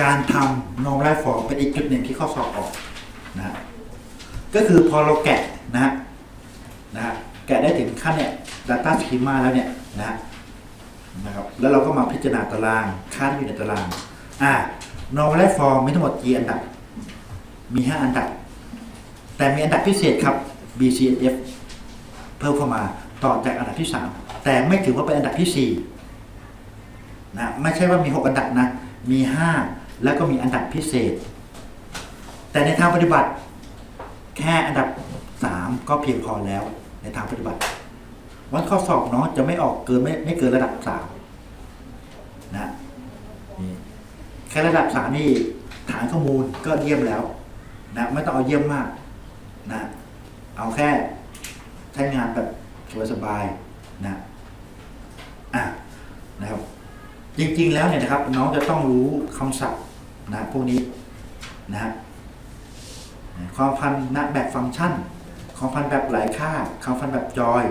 การทำ normal form เป็นอีกจุดหนึ่งที่ข้อสอบออกนะฮะก็คือพอเราแกะนะฮะนะฮะแกะได้ถึงขั้นเนี่ย data schema แล้วเนี่ยนะฮะนะครับแล้วเราก็มาพิจารณาตารางค่าที่อยู่ในตารางอ่า normal form มีทั้งหมดกี่อันดับ มี 5 อันดับ แต่มีอันดับพิเศษครับ B C F เพิ่มเข้ามาต่อจากอันดับที่ 3 แต่ไม่ถือว่าเป็นอันดับที่4นะไม่ใช่ว่ามี 6 อันดับนะมี 5 แล้วก็มีอันดับพิเศษ แต่ในทางปฏิบัติ แค่อันดับ 3 ก็เพียงพอแล้วในทางปฏิบัติ วันข้อสอบเนาะจะไม่ออกเกินไม่ไม่เกินระดับ3นะนี่แค่ระดับ3นี่ฐานข้อมูลก็เยี่ยมแล้วนะไม่ต้องเอาเยี่ยมมากนะเอาแค่ใช้งานแบบสบายๆนะอะนะครับจริงๆแล้วเนี่ยนะครับน้องจะต้องรู้คำศัพท์ นะพวกนี้นะความพันนะแบบฟังก์ชัน ความพันแบบหลายค่า ความพันแบบจอย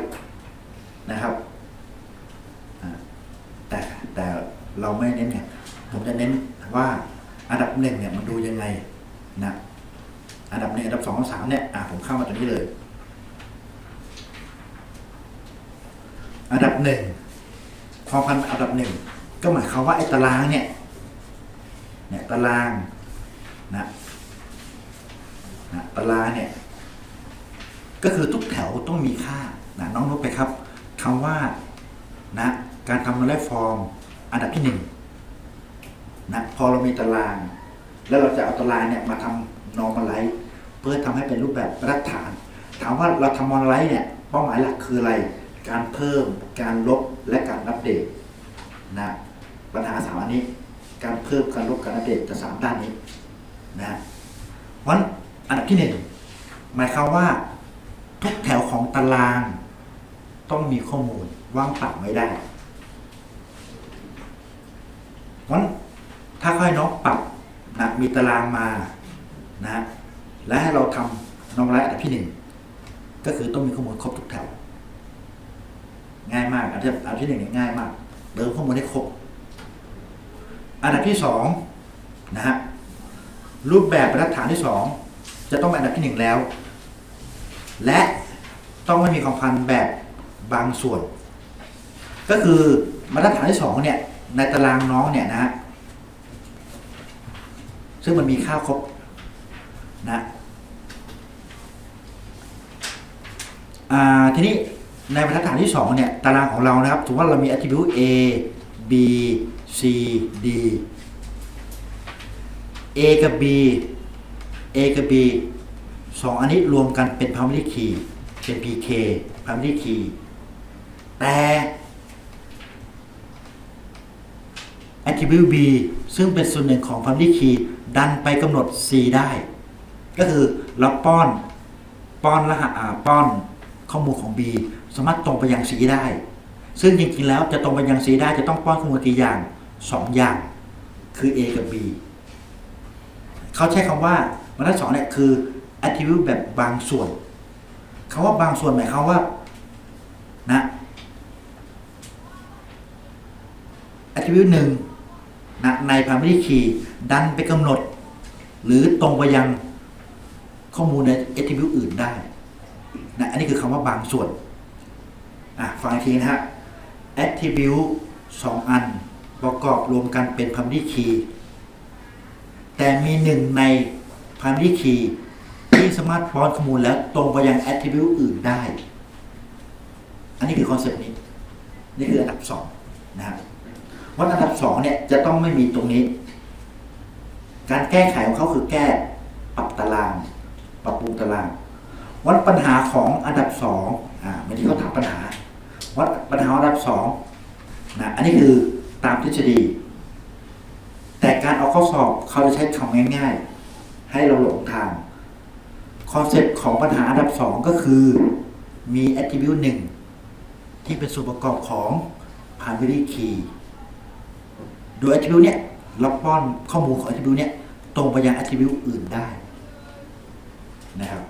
นะครับ แต่แต่เราไม่เน้นไงผมจะเน้นว่าอันดับหนึ่งเนี่ยมันดูยังไงนะอันดับหนึ่งอันดับสองอันดับสามเนี่ยอะผมเข้ามาตัวนี้เลย อันดับหนึ่งความพันอันดับหนึ่งก็หมายความว่าไอ้ตารางเนี่ย เนี่ยตารางนะนะตารางเนี่ยก็คือทุกแถวต้องมีค่านะน้องนุ๊กไปครับคำว่านะการทำมาไล่ฟอร์มอันดับที่หนึ่งนะพอเรามีตาราง แล้วเราจะเอาตารางเนี่ยมาทำนอร์มาไลท์เพื่อทำให้เป็นรูปแบบมาตรฐาน ถามว่าเราทำนอร์มาไลท์เนี่ยเป้าหมายหลักคืออะไร การเพิ่ม การลบ และการอัปเดตนะปัญหาสามอันนี้ การเพิ่มการลบการอัปเดตจะสามด้านนี้นะวันอันดับที่หนึ่งหมายความว่า ทุกแถวของตาราง ต้องมีข้อมูลว่างเปล่าไม่ได้วันถ้าค่อยน้องปรับนะมีตารางมานะและให้เราทำน้องไลท์อันดับที่หนึ่งก็คือต้องมีข้อมูลครบทุกแถว ง่ายมากอันที่อันที่หนึ่งง่ายมากเติมข้อมูลให้ครบ อันดับที่สองนะฮะรูปแบบบรรทัดฐานที่สองจะต้องเป็นอันดับที่หนึ่งแล้ว และต้องไม่มีความพันแบบบางส่วน ก็คือบรรทัดฐานที่สองเนี่ยในตารางน้องเนี่ยนะฮะซึ่งมันมีค่าครบนะทีนี้ในบรรทัดฐานที่สองเนี่ยตารางของเรานะครับถือว่าเรามี attribute A B C D A กับ B A กับ B สองอันนี้รวมกันเป็น primary key เป็น PK primary key แต่ attribute B ซึ่งเป็นส่วนหนึ่งของ primary key ดันไปกำหนด C ได้ ก็คือเราป้อนป้อนรหัสป้อนข้อมูลของ B สามารถตรงไปยัง C ได้ ซึ่งจริงๆแล้วจะตรงไปยัง C ได้จะต้องป้อนข้อมูลกี่อย่าง2อย่าง คือ A กับ B เขาใช้คำว่าบรรทัดสองเนี่ยคือ attribute แบบบางส่วนคาว่าบางส่วนหมายความว่านะ attribute หนึ่งนะใน primary key ดันไปกำหนด หรือตรงไปยังข้อมูลใน attribute อื่นได้นะอันนี้คือคำว่าบางส่วนอะฟังอีกทีนะฮะ attribute สองอัน ประกอบรวมกันเป็น primary key แต่มีหนึ่งใน primary key ที่สามารถป้อนข้อมูลแล้วตรงไปยัง attribute อื่นได้ อันนี้คือคอนเซ็ปต์นี้ นี่คืออันดับสองนะครับว่าอันดับสองเนี่ยจะต้องไม่มีตรงนี้ การแก้ไขของเขาคือแก้ปรับตาราง ปรับปรุงตาราง วัดปัญหาของอันดับสองอ่าเมื่อกี้เขาถามปัญหา วัดปัญหาอันดับสองนะอันนี้คือตามทฤษฎี แต่การเอาข้อสอบเขาจะใช้คำง่าย ๆ ให้เราหลงทางคอนเซ็ปต์ของปัญหาอันดับสองก็คือมี attribute หนึ่งที่เป็นส่วนประกอบของ primary key โดย attribute เนี่ยเราป้อนข้อมูลของ attribute เนี่ยตรงไปยัง attribute อื่นได้นะครับ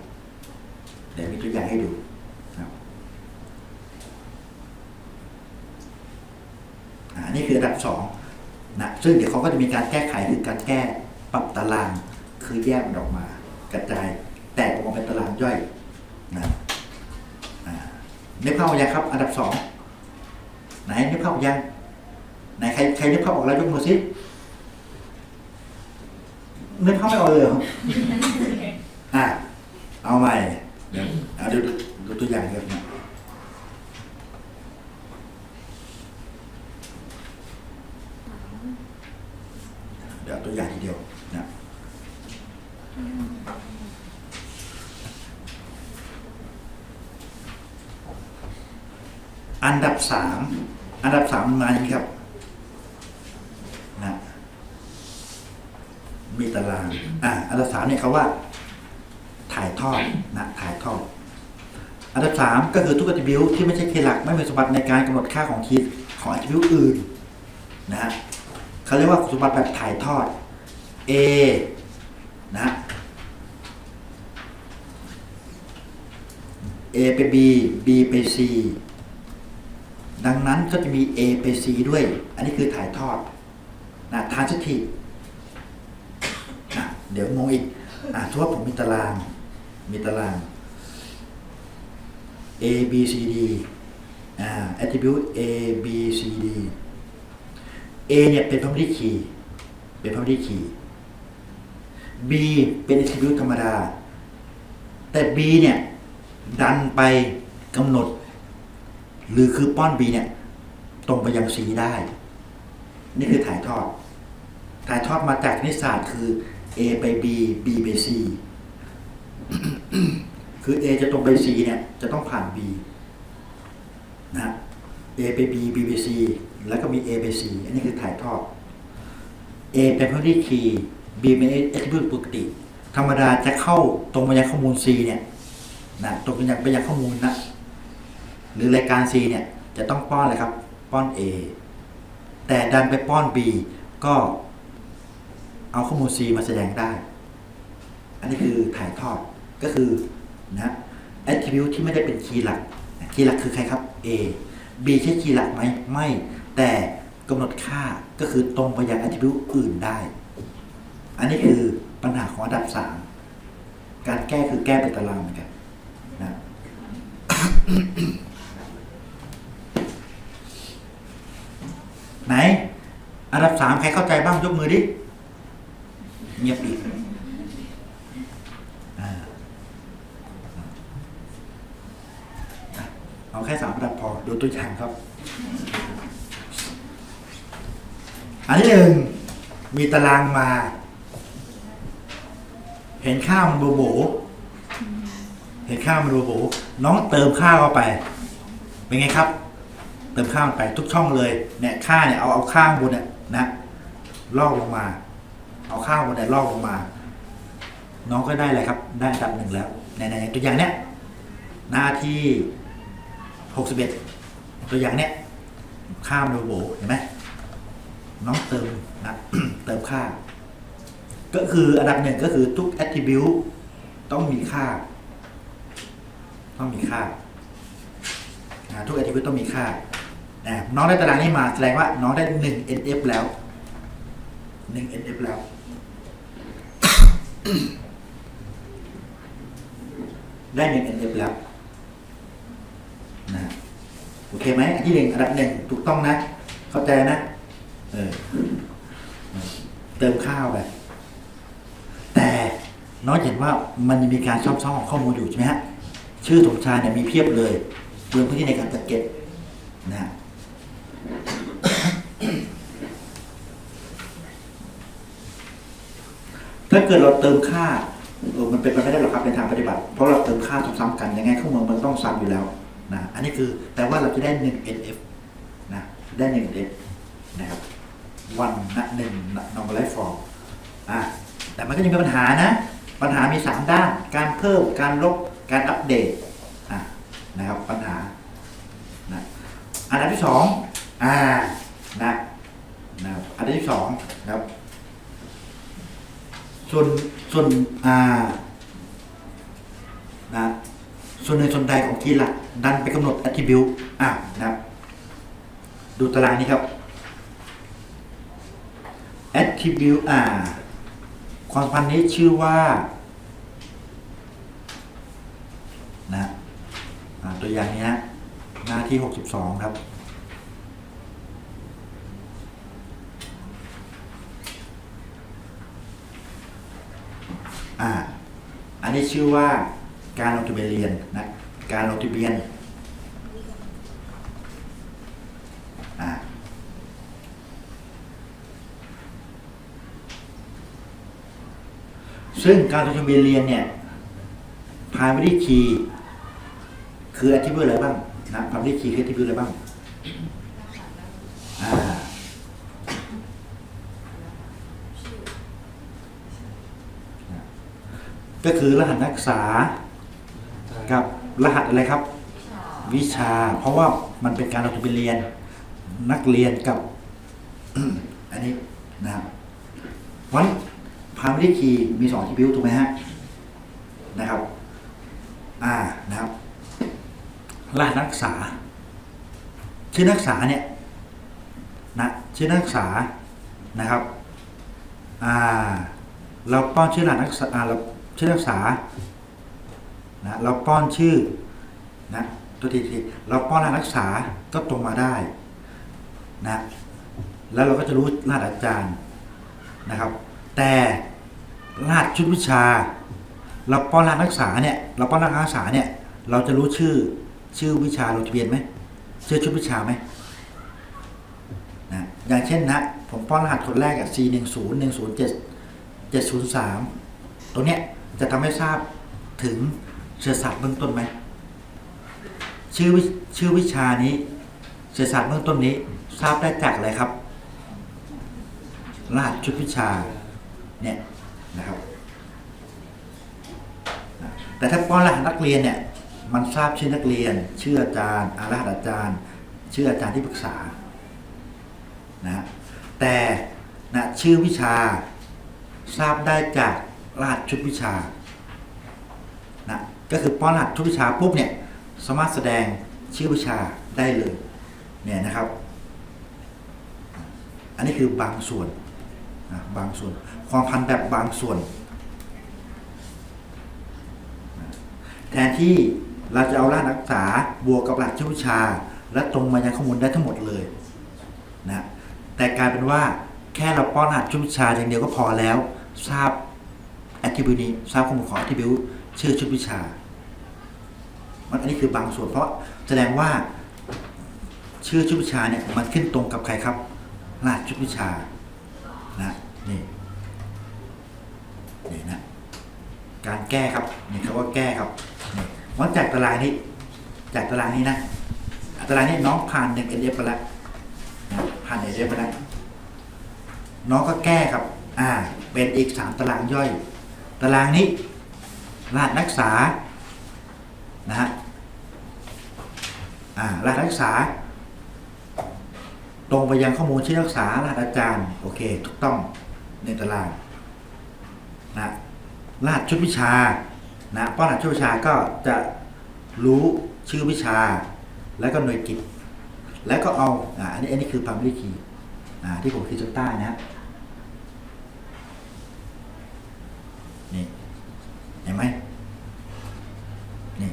เดี๋ยวมีตัวอย่างให้ดูนะครับอ่านี่คืออันดับสอง นะ ซึ่งเดี๋ยวเขาก็จะมีการแก้ไขคือการแก้ปรับตารางคือแยกมันออกมา กระจายแตกออกมาเป็นตารางย่อยนะนึกภาพออกยังครับ อันดับสองไหนนึกภาพออกยังไหนใครใครนึกภาพออกแล้วยกมือสินึกภาพไม่ออกเลยเหรออะเอาใหม่เดี๋ยวเอาดูดูตัวอย่างครับนะเดี๋ยวเอาตัวอย่างเดียวนะอันดับสามอันดับสามมาอย่างนี้ครับนะมีตาราง อ่าอันดับสามเนี่ยเขาว่า ถ่ายทอดนะถ่ายทอด อันดับสามก็คือทุก attribute ที่ไม่ใช่คีย์หลักไม่มีสมบัติในการกำหนดค่าของคีย์ของ attribute อื่นนะฮะเขาเรียกว่าคุณสมบัติแบบถ่ายทอด A นะ A ไป B B ไป C ดังนั้นก็จะมี A ไป C ด้วย อันนี้คือถ่ายทอดนะทานสถิอะเดี๋ยวงงอีกอะถือว่าผมมีตาราง มีตาราง A B C D อ่า attribute A B C D A เนี่ยเป็น family key เป็น family key B เป็น attribute ธรรมดา แต่ B เนี่ย ดันไปกำหนด หรือคือป้อน B เนี่ย ตรงไปยัง C ได้ นี่คือถ่ายทอด ถ่ายทอดมาจากคณิตศาสตร์คือ A ไป B B ไป C คือ A จะตรงไป C เนี่ย จะต้องผ่าน B นะฮะ A ไป B B ไป C แล้วก็มี A ไป C อันนี้คือถ่ายทอด A เป็น primary key B เป็น attribute ปกติ ธรรมดาจะเข้าตรงไปยังข้อมูล C เนี่ยนะตรงไปยังไปยังข้อมูลนะหรือรายการ C เนี่ยจะต้องป้อนอะไรครับ ป้อน A แต่ดันไปป้อน B ก็เอาข้อมูล C มาแสดงได้ อันนี้คือถ่ายทอดก็คือนะ attribute ที่ไม่ได้เป็นคีย์หลัก คีย์หลักคือใครครับ A B ใช่คีย์หลักไหมไม่ แต่กำหนดค่าก็คือตรงไปยัง attribute อื่นได้ อันนี้คือปัญหาของอันดับ3การแก้คือแก้เป็นตารางเหมือนกันนะไหน อันดับสามใครเข้าใจบ้างยกมือดิ เงียบอีกเอาแค่สามอันดับพอ ดูตัวอย่างครับ อันที่หนึ่งมีตารางมา เห็นข้าวมันโบโบเห็นข้าวมันโบโบน้องเติมข้าวเข้าไป เป็นไงครับ เติมข้าวไปทุกช่องเลย เนี่ยค่าเนี่ยเอาเอาข้างบนเนี่ยนะลอกลงมา เอาข้างบนเนี่ยลอกลงมา น้องก็ได้อะไรครับ ได้อันดับหนึ่งแล้วในในตัวอย่างเนี้ยหน้าที่หกสิบเอ็ดตัวอย่างเนี้ยข้ามโดโบเห็นไหมน้องเติมนะเติมค่าว ก็คืออันดับหนึ่งก็คือทุก attribute ต้องมีค่า ต้องมีค่านะทุก attribute ต้องมีค่านะน้องได้ตารางนี้มาแสดงว่าน้องได้1 NF แล้ว1 NF แล้ว ได้1 NF แล้วนะโอเคไหมอันที่หนึ่งอันดับหนึ่งถูกต้องนะ เข้าใจนะ เออเติมข้าวไป น้องเห็นว่ามันยังมีการชอบซ้อมของข้อมูลอยู่ใช่ไหมฮะชื่อสมชายเนี่ยมีเพียบเลยเรื่องพื้นที่ในการจัดเก็บนะฮะถ้าเกิดเราเติมค่าเออมันเป็นไปไม่ได้หรอกครับในทางปฏิบัติ เพราะเราเติมค่าซ้ำๆกันยังไงข้อมูลมันต้องซ้ำอยู่แล้วนะอันนี้คือแต่ว่าเราจะได้ 1 NF นะได้ 1 NF นะครับวันนะหนึ่ง normalize form อะแต่มันก็ยังมีปัญหานะ ปัญหามี 3 ด้าน การเพิ่ม การลบ การอัปเดตนะครับปัญหานะอันดับที่สองอ่านะนะครับอันดับที่สองนะครับ ส่วนส่วนอ่านะส่วนหนึ่งส่วนใดของคีย์หลักดันไปกำหนด attribute อะนะครับดูตารางนี้ครับ attribute อ่า ความสัมพันธ์นี้ชื่อว่านะตัวอย่างนี้หน้าที่ 62 ครับ อ่า อันนี้ชื่อว่าการลงทะเบียนเรียนนะ การลงทะเบียน ซึ่งการลงทะเบียนเรียนเนี่ย primary key คือ attribute อะไรบ้างนะ primary key คือ attribute อะไรบ้างก็คือรหัสนักศึกษา กับรหัสอะไรครับ วิชา เพราะว่ามันเป็นการลงทะเบียนเรียน นักเรียนกับ อันนี้นะครับ พา primary key มีสองที่บิวถูกไหมฮะนะครับ อ่านะครับรหัสนักศึกษา ชื่อนักศึกษาเนี่ยนะชื่อนักศึกษานะครับอ่าเราป้อนชื่อรหัสนักศึกษาอ่าเราชื่อนักศึกษานะเราป้อนชื่อนะตัวทีทีเราป้อนรหัสนักศึกษาก็ตรงมาได้นะแล้วเราก็จะรู้รหัสอาจารย์นะครับ แต่ รหัสชุดวิชา เราป้อนรหัสนักศึกษาเนี่ยเราป้อนรหัสนักศึกษาเนี่ย เราจะรู้ชื่อชื่อวิชาลงทะเบียนไหมชื่อชุดวิชาไหมนะอย่างเช่นนะผมป้อนรหัสคนแรกอะ C หนึ่งศูนย์หนึ่งศูนย์เจ็ดเจ็ดศูนย์สามตรงเนี้ยจะทำให้ทราบถึงเชื้อศาสตร์เบื้องต้นไหมชื่อวิชื่อวิชานี้เชื้อศาสตร์เบื้องต้นนี้ ทราบได้จากอะไรครับ รหัสชุดวิชาเนี่ย นะครับแต่ถ้าป้อนรหัสนักเรียนเนี่ย มันทราบชื่อนักเรียน ชื่ออาจารย์อารหัสอาจารย์ ชื่ออาจารย์ที่ปรึกษานะแต่นะชื่อวิชาทราบได้จากรหัสชุดวิชานะก็คือป้อนรหัสชุดวิชาปุ๊บเนี่ยสามารถแสดงชื่อวิชาได้เลยเนี่ยนะครับ อันนี้คือบางส่วน นะบางส่วน ความพันแบบบางส่วนนะแทนที่เราจะเอารหัสนักศึกษาบวกกับรหัสชื่อวิชา และตรงมายังข้อมูลได้ทั้งหมดเลยนะแต่กลายเป็นว่าแค่เราป้อนรหัสชื่อวิชาอย่างเดียวก็พอแล้ว ทราบ attribute นี้ทราบข้อมูลของ attribute ชื่อชุดวิชา มันอันนี้คือบางส่วนเพราะแสดงว่าชื่อชุดวิชาเนี่ยมันขึ้นตรงกับใครครับรหัสชุดวิชา นะนี่นี่นะการแก้ครับนี่คำว่าแก้ครับนี่วันจากตารางนี้ จากตารางนี้นะตารางนี้น้องผ่านหนึ่งเอเดฟไปแล้วนะผ่านเอเดฟไปแล้วน้องก็แก้ครับ อ่า เป็นอีกสามตารางย่อย ตารางนี้รหัสนักศึกษานะฮะอ่ารหัสนักศึกษา ตรงไปยังข้อมูลชื่อนักษารหัสอาจารย์ โอเค ถูกต้องในตารางนะรหัสชุดวิชานะป้อนรหัสชุดวิชาก็จะรู้ชื่อวิชา แล้วก็หน่วยกิจ แล้วก็เอาอ่าอันนี้อันนี้คือ primary key อ่าที่ผมขีดจุดใต้นะนี่เห็นไหมนี่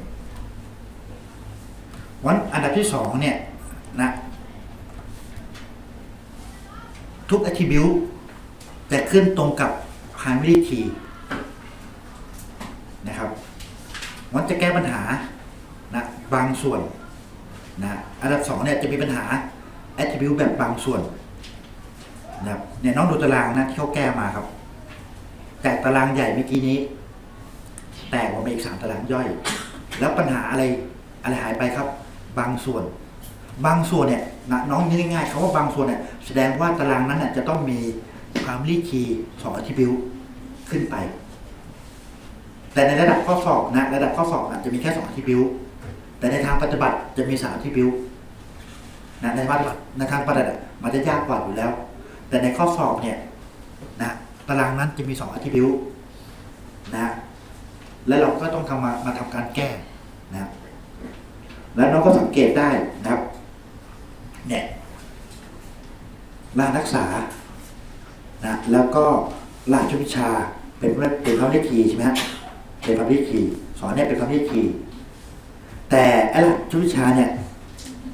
วันอันดับที่สองเนี่ยนะ ทุก attribute จะขึ้นตรงกับ primary key นะครับมันจะแก้ปัญหานะบางส่วนนะอันดับสองเนี่ยจะมีปัญหา attribute แบบบางส่วนนะครับเนี่ยน้องดูตารางนะที่เขาแก้มาครับจากตารางใหญ่เมื่อกี้นี้ แตกออกมาอีกสามตารางย่อย แล้วปัญหาอะไรอะไรหายไปครับ บางส่วน บางส่วนเนี่ย นะน้องนึกง่ายๆคำว่าบางส่วนเนี่ยแสดงว่าตารางนั้นน่ะจะต้องมี primary key สอง attribute ขึ้นไป แต่ในระดับข้อสอบนะระดับข้อสอบอาจจะมีแค่สอง attribute แต่ในทางปฏิบัติจะมีสาม attribute นะในทางปฏิบัติในทางปฏิบัติมันจะยากกว่าอยู่แล้ว แต่ในข้อสอบเนี่ยนะตารางนั้นจะมีสอง attribute นะแล้วเราก็ต้องทำมามาทำการแก้นะแล้วน้องก็สังเกตได้นะครับ เนี่ยรหัสนักศึกษานะแล้วก็รหัสชุวิชาเป็นเป็นคำเรียกคีใช่ไหมฮะเป็นคำเรียกคีสอนเนี่ยเป็นคำเรียกคีแต่ไอ้รหัสชุวิชาเนี่ย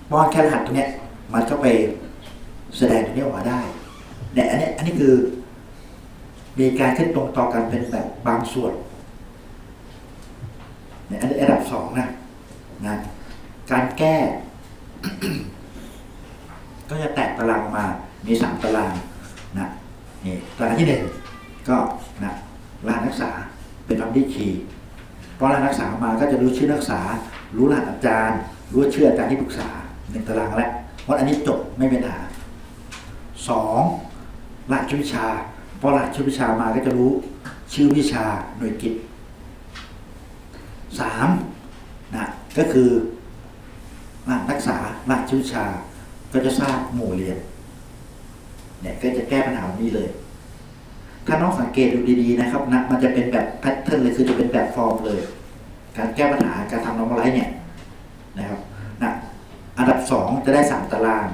ป้อนแค่รหัสตรงเนี้ยมันก็ไปแสดงตรงนี้ออกมาได้เนี่ยอันนี้อันนี้คือมีการขึ้นตรงต่อกันเป็นแบบบางส่วนเนี่ยอันนี้ระดับสองนะนะการแก้ ก็จะแตกตารางมา มีสามตารางนะนี่ตารางที่หนึ่งก็นะรหัสนักศึกษาเป็นคำที่คีย์พอรหัสนักศึกษามาก็จะรู้ชื่อนักศึกษา รู้รหัสอาจารย์ รู้ชื่ออาจารย์ที่ปรึกษาหนึ่งตารางแล้วเพราะอันนี้จบไม่เป็นปัญหาสองรหัสชุวิชาพอรหัสชุวิชามาก็จะรู้ชื่อวิชาหน่วยกิจสามนะก็คือรหัสนักศึกษารหัสชุวิชา ก็จะทราบหมู่เรียนเนี่ยก็จะแก้ปัญหาแบบนี้เลย ถ้าน้องสังเกตดูดีๆนะครับนะมันจะเป็นแบบแพทเทิร์นเลยคือจะเป็นแบบฟอร์มเลย การแก้ปัญหาการทำน้องไลท์เนี่ยนะครับนะอันดับสองจะได้สามตาราง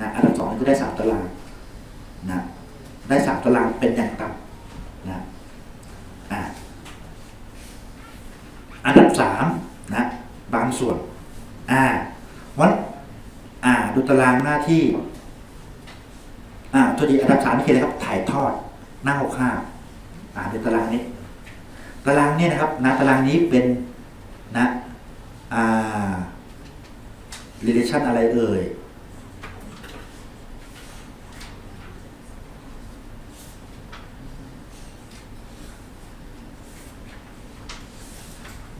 นะอันดับสองจะได้สามตารางนะได้สามตารางเป็นอย่างต่ำนะอ่าอันดับสามนะบางส่วนอ่าวันอ่า ดูตารางหน้าที่ อ่าตัวดีอันดับสามนี่คืออะไรครับ ถ่ายทอดหน้าหกห้าอ่าดูตารางนี้ ตารางเนี่ยนะครับนะตารางนี้เป็นนะอ่า relation อะไรเอ่ย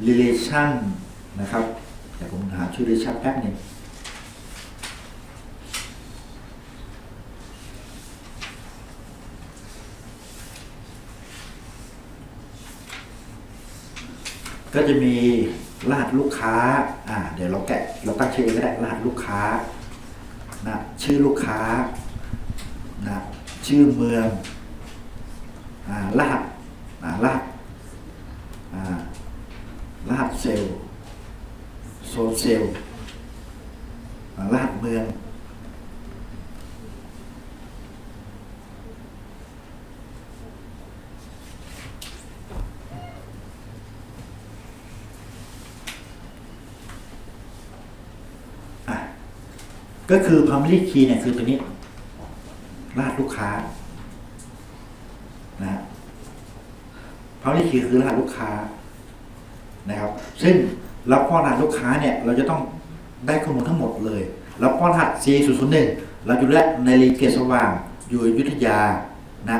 relation นะครับเดี๋ยวผมหาชื่อ relation แป๊บหนึ่ง ก็จะมีรหัสลูกค้า อ่า เดี๋ยวเราแกะ เราตั้งชื่อก็ได้ รหัสลูกค้า นะ ชื่อลูกค้า นะ ชื่อเมือง อ่า รหัส อ่า รหัส อ่า รหัสเซลล์ โซนเซลล์รหัสเมือง ก็คือ primary key เนี่ยคือตัวนี้ รหัสลูกค้านะ primary key คือรหัสลูกค้านะครับ ซึ่งเราป้อนรหัสลูกค้าเนี่ย เราจะต้องได้ข้อมูลทั้งหมดเลยเราป้อนรหัส C 0 0 1เราอยู่และในรีเกตสว่าง อยู่ยุทธยานะ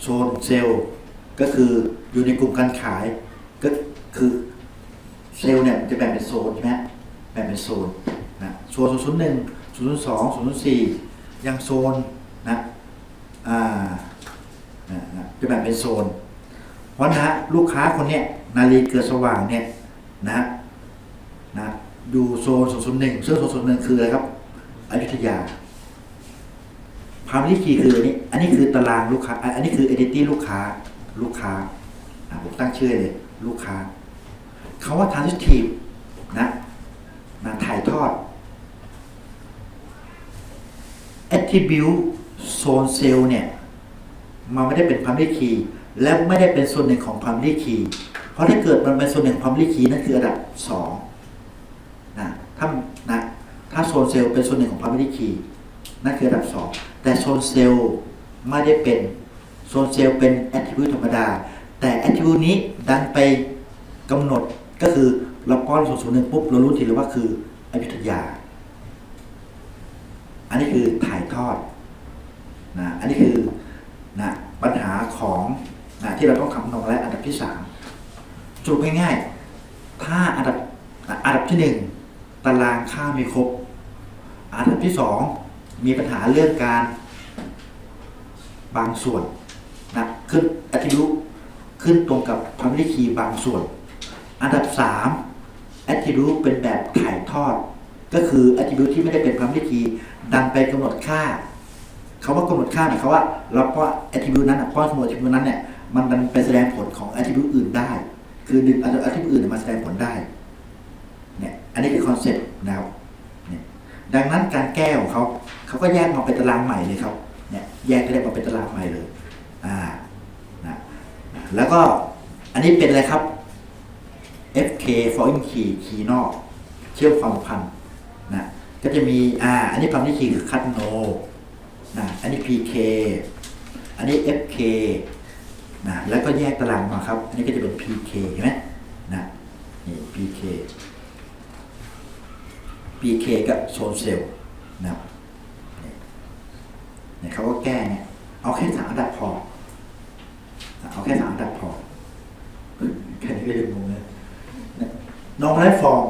โซนเซลล์ก็คืออยู่ในกลุ่มการขาย ก็คือเซลล์เนี่ยจะแบ่งเป็นโซนใช่ไหมแบ่งเป็นโซนนะโซน0 0 1 0 0 2 0 0 4 ยังโซนนะอ่านะนะจะแบ่งเป็นโซน เพราะนะฮะลูกค้าคนเนี้ยนาลีเกิดสว่างเนี่ยนะนะอยู่โซนศูนย์หนึ่งซึ่งโซนศูนย์หนึ่งคืออะไรครับอยุธยาพามลิคีคืออันนี้ อันนี้คือตารางลูกค้า อันนี้คือ identity ลูกค้า ลูกค้าผมตั้งชื่อเลย ลูกค้าคำว่า transitive นะถ่ายทอด attribute zone cell เนี่ยมันไม่ได้เป็น primary key และไม่ได้เป็นส่วนหนึ่งของ primary key เพราะถ้าเกิดมันเป็นส่วนหนึ่งของ primary key นั่นคือระดับสองนะถ้านะถ้าโซนเซลล์เป็นส่วนหนึ่งของ primary key นั่นคือระดับสองแต่โซนเซลล์ไม่ได้เป็นโซนเซลล์เป็น attribute ธรรมดา แต่ attribute นี้ดันไปกำหนดก็คือเราป้อนโซนศูนย์หนึ่งปุ๊บเรารู้ทีเลยว่าคืออยุธยา อันนี้คือถ่ายทอดนะอันนี้คือนะปัญหาของนะที่เราต้องคำนวณและอันดับที่สามสรุปง่ายๆถ้าอันดับอันดับที่หนึ่งตารางค่าม่ครบ อันดับที่สองมีปัญหาเรื่องการบางส่วนนะขึ้นอัติรุขึ้นตรงกับ primary key บางส่วน อันดับสาม attribute เป็นแบบถ่ายทอด ก็คือ attribute ที่ไม่ได้เป็น primary key ดันไปกำหนดค่าเขาว่ากำหนดค่าหมายความว่าเราป้อน attribute นั้นอะป้อนสมมติ attribute นั้นเนี่ยมันดันไปแสดงผลของ attribute อื่นได้ คือดึง attribute อื่นมาแสดงผลได้เนี่ยอันนี้คือคอนเซ็ปต์นะครับเนี่ยดังนั้นการแก้ของเขาเขาก็แยกมาเป็นตารางใหม่เลยครับเนี่ยแยกได้มาเป็นตารางใหม่เลยอ่านะแล้วก็อันนี้เป็นอะไรครับ FK foreign key คีย์นอก เชื่อมความพันธ์ ก็จะมีอ่าอันนี้พัมที่คีย์คือคัตโนนะอันนี้ PK อันนี้ FK นะแล้วก็แยกตารางมาครับ อันนี้ก็จะเป็น PK เห็นไหมนะนี่ PK PK กับโซนเซลล์นะเนี่ยเขาก็แก้เนี่ยเอาแค่สามอันดับพอ เอาแค่สามอันดับพอแค่นี้ก็ยังงงเลยน้องไลฟฟอร์ม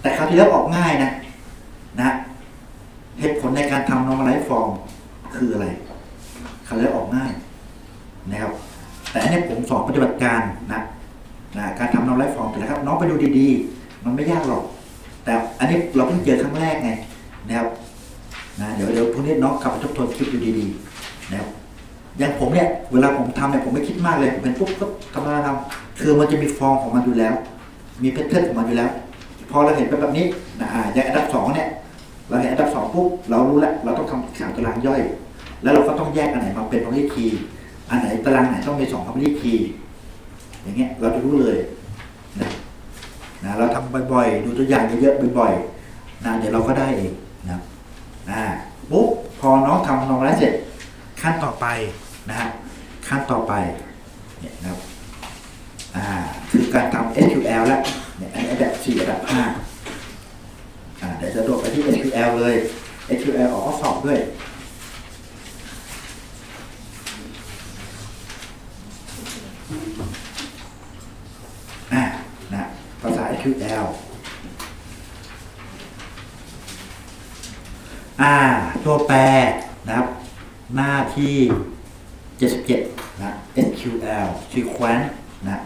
แต่คราวที่แล้วออกง่ายนะ เหตุผลในการทำน้องไลฟ์ฟอร์ม คืออะไรคราแล้วออกง่ายนะครับ แต่อันนี้ผมสอนปฏิบัติการนะนะการทำน้องไลฟ์ฟอร์มแต่ละครับ น้องไปดูดีๆ มันไม่ยากหรอก แต่อันนี้เราเพิ่งเจอครั้งแรกไงนะครับนะเดี๋ยวเดี๋ยวพรุ่งนี้น้องกลับไปทบทวนคลิปดูดีๆนะครับอย่างผมเนี่ยเวลาผมทำเนี่ยผมไม่คิดมากเลยผมเป็นปุ๊บก็ทำมาทำคือมันจะมีฟอร์มของมันอยู่แล้ว มีแพทเทิร์นของมันอยู่แล้ว พอเราเห็นเป็นแบบนี้นะอ่าอย่างอันดับสองเนี่ยเราเห็นอันดับสองปุ๊บเรารู้แล้วเราต้องทำสามตารางย่อย แล้วเราก็ต้องแยกอันไหนมาเป็น primary key อันไหนตารางไหนต้องมีสอง primary key อย่างเงี้ยเราจะรู้เลยนะนะเราทำบ่อยๆ ดูตัวอย่างเยอะๆบ่อยๆนะเดี๋ยวเราก็ได้เองนะอ่าปุ๊บพอน้องทำน้องแล้วเสร็จ ขั้นต่อไปนะฮะขั้นต่อไปเนี่ยนะครับอ่าคือการทำ SQL แล้วเนี่ยอันนี้อันดับสี่อันดับห้าอ่าเดี๋ยวจะโดดไปที่ SQL เลย SQL ออกข้อสอบด้วย อ่านะ ภาษา SQL อ่า ตัวแปรนะครับ หน้าที่ 77 นะ SQL sequence นะ